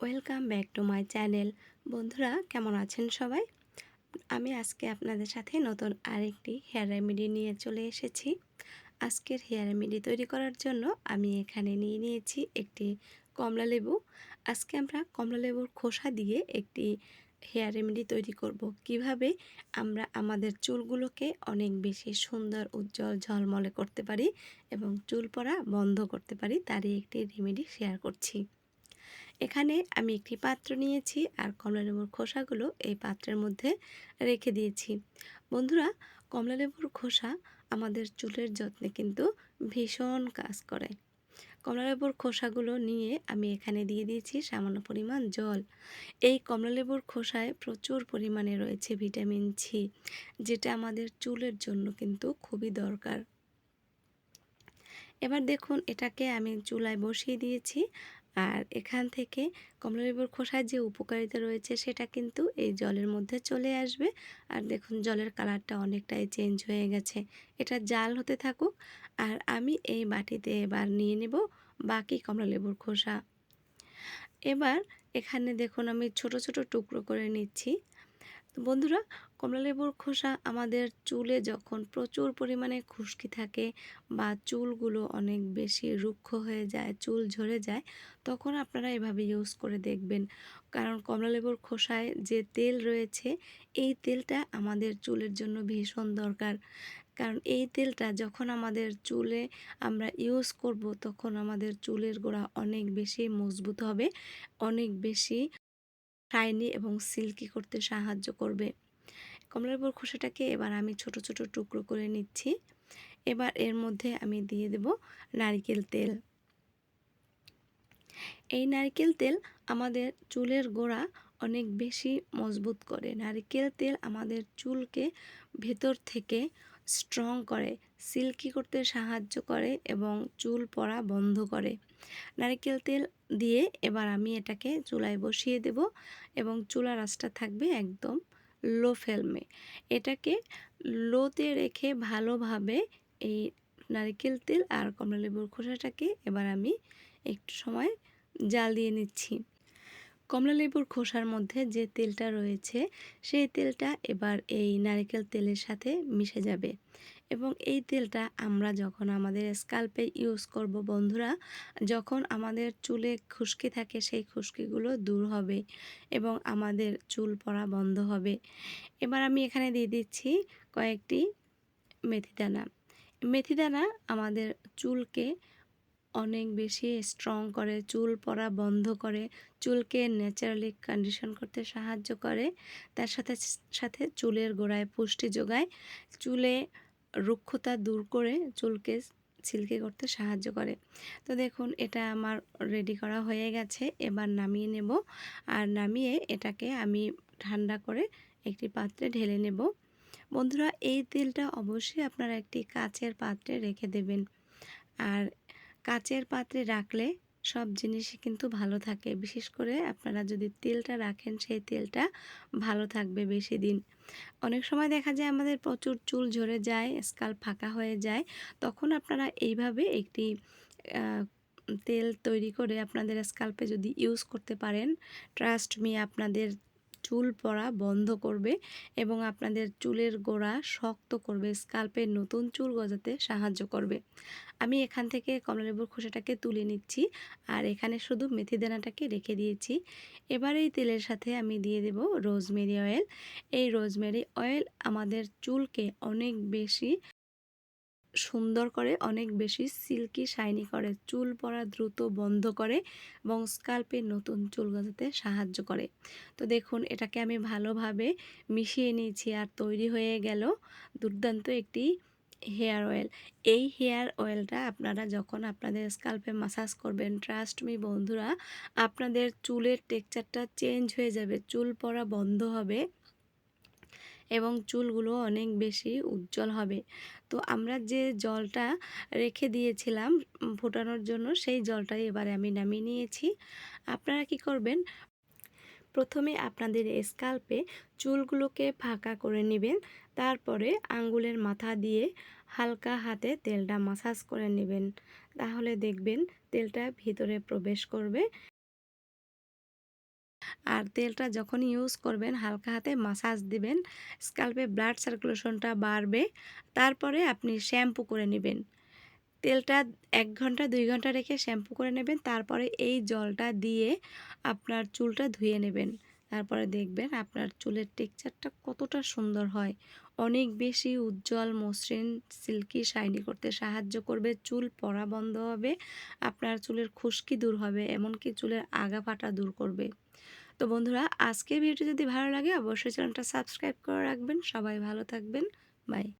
Welcome back to my channel বন্ধুরা, কেমন আছেন সবাই? আমি আজকে আপনাদের সাথে নতুন আরেকটি হেয়ার রেমেডি নিয়ে চলে এসেছি। আজকের হেয়ার রেমেডি তৈরি করার জন্য আমি এখানে নিয়ে নিয়েছি একটি কমলা লেবু। আজকে আমরা কমলা লেবুর খোসা দিয়ে একটি হেয়ার রেমেডি তৈরি করব। কীভাবে আমরা আমাদের চুলগুলোকে অনেক বেশি সুন্দর, উজ্জ্বল, ঝলমলে করতে পারি এবং চুল পড়া বন্ধ করতে পারি, তারই একটি রেমেডি শেয়ার করছি। এখানে আমি একটি পাত্র নিয়েছি আর কমলা লেবুর খোসাগুলো এই পাত্রের মধ্যে রেখে দিয়েছি। বন্ধুরা, কমলা লেবুর খোসা আমাদের চুলের যত্নে কিন্তু ভীষণ কাজ করে। কমলালেবুর খোসাগুলো নিয়ে আমি এখানে দিয়ে দিয়েছি সামান্য পরিমাণ জল। এই কমলালেবুর খোসায় প্রচুর পরিমাণে রয়েছে ভিটামিন সি যেটা আমাদের চুলের জন্য কিন্তু খুবই দরকার। এবার দেখুন, এটাকে আমি চুলায় বসিয়ে দিয়েছি আর এখান থেকে কমলালেবুর খোসার যে উপকারিতা রয়েছে সেটা কিন্তু এই জলের মধ্যে চলে আসবে। আর দেখুন জলের কালারটা অনেকটাই চেঞ্জ হয়ে গেছে। এটা জাল হতে থাকুক। আর আমি এই বাটিতে এবার নিয়ে নেব বাকি কমলালেবুর খোসা। এবার এখানে দেখুন আমি ছোট ছোট টুকরো করে নিচ্ছি। বন্ধুরা কমলালেবুর খোসা আমাদের চুলে যখন প্রচুর পরিমাণে খুশকি থাকে বা চুলগুলো অনেক বেশি রুক্ষ হয়ে যায়, চুল ঝরে যায়, তখন আপনারা এভাবে ইউজ করে দেখবেন। কারণ কমলালেবুর খোসায় যে তেল রয়েছে, এই তেলটা আমাদের চুলের জন্য ভীষণ দরকার। কারণ এই তেলটা যখন আমাদের চুলে আমরা ইউজ করব, তখন আমাদের চুলের গোড়া অনেক বেশি মজবুত হবে, অনেক বেশি শাইনি এবং সিল্কি করতে সাহায্য করবে। কমলার কমলালেবুর খোসাটাকে এবার আমি ছোট ছোট টুকরো করে নিচ্ছি। এবার এর মধ্যে আমি দিয়ে দেব নারিকেল তেল। এই নারকেল তেল আমাদের চুলের গোড়া অনেক বেশি মজবুত করে। নারকেল তেল আমাদের চুলকে ভেতর থেকে স্ট্রং করে, সিল্কি করতে সাহায্য করে এবং চুল পড়া বন্ধ করে। নারকেল তেল দিয়ে এবার আমি এটাকে চুলায় বসিয়ে দেব এবং চুলা রাসটা থাকবে একদম লো ফেলমে। এটাকে লোতে রেখে ভালোভাবে এই নারিকেল তেল আর কমলা লেবুর খোসাটাকে এবার আমি একটু সময় জাল দিয়ে নিচ্ছি। কমলা লেবুর খোসার মধ্যে যে তেলটা রয়েছে, সেই তেলটা এবার এই নারকেল তেলের সাথে মিশে যাবে। এবং এই তেলটা আমরা যখন আমাদের স্কাল্পে ইউজ করব, বন্ধুরা, যখন আমাদের চুলে খুশকি থাকে, সেই খুশকিগুলো দূর হবে এবং আমাদের চুল পড়া বন্ধ হবে। এবার আমি এখানে দিয়ে দিচ্ছি কয়েকটি মেথিদানা। মেথিদানা আমাদের চুলকে অনেক বেশি স্ট্রং করে, চুল পড়া বন্ধ করে, চুলকে ন্যাচারালি কন্ডিশন করতে সাহায্য করে। তার সাথে সাথে চুলের গোড়ায় পুষ্টি যোগায়। চুলে রুক্ষতা দূর করে চুলকে সিল্কি করতে সাহায্য করে। তো দেখুন, এটা আমার রেডি করা হয়ে গেছে। এবার নামিয়ে নেব। আর নামিয়ে এটাকে আমি ঠান্ডা করে একটি পাত্রে ঢেলে নেব। বন্ধুরা, এই তেলটা অবশ্যই আপনারা একটি কাচের পাত্রে রেখে দেবেন। আর কাচের পাত্রে রাখলে সব জিনিসই কিন্তু ভালো থাকে। বিশেষ করে আপনারা যদি তেলটা রাখেন, সেই তেলটা ভালো থাকবে বেশি দিন। অনেক সময় দেখা যায় আমাদের প্রচুর চুল ঝরে যায়, স্কাল ফাঁকা হয়ে যায়, তখন আপনারা এইভাবে একটি তেল তৈরি করে আপনাদের স্কাল্পে যদি ইউজ করতে পারেন, ট্রাস্ট মি, আপনাদের চুল পড়া বন্ধ করবে এবং আপনাদের চুলের গোড়া শক্ত করবে স্কাল্পের নতুন চুল গজাতে সাহায্য করবে। আমি এখান থেকে কমলালেবুর খোসাটাকে তুলে নিচ্ছি আর এখানে শুধু মেথি দানাটাকে রেখে দিয়েছি। এবার এই তেলের সাথে আমি দিয়ে দেব রোজমেরি অয়েল। এই রোজমেরি অয়েল আমাদের চুলকে অনেক বেশি সুন্দর করে, অনেক বেশি সিল্কি শাইনি করে। চুল পড়া দ্রুত বন্ধ করে এবং স্কাল্পে নতুন চুল গজাতে সাহায্য করে। তো দেখুন, এটাকে আমি ভালোভাবে মিশিয়ে নিয়েছি আর তৈরি হয়ে গেল দুর্দান্ত একটি হেয়ার অয়েল। এই হেয়ার অয়েলটা আপনারা যখন আপনাদের স্কাল্পে মাসাজ করবেন ট্রাস্ট মি বন্ধুরা, আপনাদের চুলের টেক্সচারটা চেঞ্জ হয়ে যাবে, চুল পড়া বন্ধ হবে। এবং চুলগুলো অনেক বেশি উজ্জ্বল হবে। তো আমরা যে জলটা রেখে দিয়েছিলাম ফোটানোর জন্য, সেই জলটাই এবারে আমি নামিয়ে নিয়েছি। আপনারা কি করবেন? প্রথমে আপনাদের স্কাল্পে চুলগুলোকে ফাঁকা করে নেবেন। তারপরে আঙ্গুলের মাথা দিয়ে হালকা হাতে তেলটা মাসাজ করে নেবেন। তাহলে দেখবেন তেলটা ভিতরে প্রবেশ করবে। আর তেলটা যখন ইউজ করবেন, হালকা হাতে মাসাজ দিবেন স্কাল্পে ব্লাড সার্কুলেশনটা বাড়বে, তারপরে আপনি শ্যাম্পু করে নেবেন। তেলটা এক ঘণ্টা, দুই ঘণ্টা রেখে শ্যাম্পু করে নেবেন, তারপরে এই জলটা দিয়ে আপনার চুলটা ধুয়ে নেবেন। তারপরে দেখবেন আপনার চুলের টেক্সচারটা কতটা সুন্দর হয়। অনেক বেশি উজ্জ্বল, মসৃণ সিল্কি শাইনি করতে সাহায্য করবে, চুল পড়া বন্ধ হবে, আপনার চুলের খুশকি দূর হবে, এমনকি চুলের আগা ফাটা দূর করবে। তো বন্ধুরা আজকে ভিডিও যদি ভালো লাগে, অবশ্যই চ্যানেলটা সাবস্ক্রাইব করে রাখবেন। সবাই ভালো থাকবেন। বাই।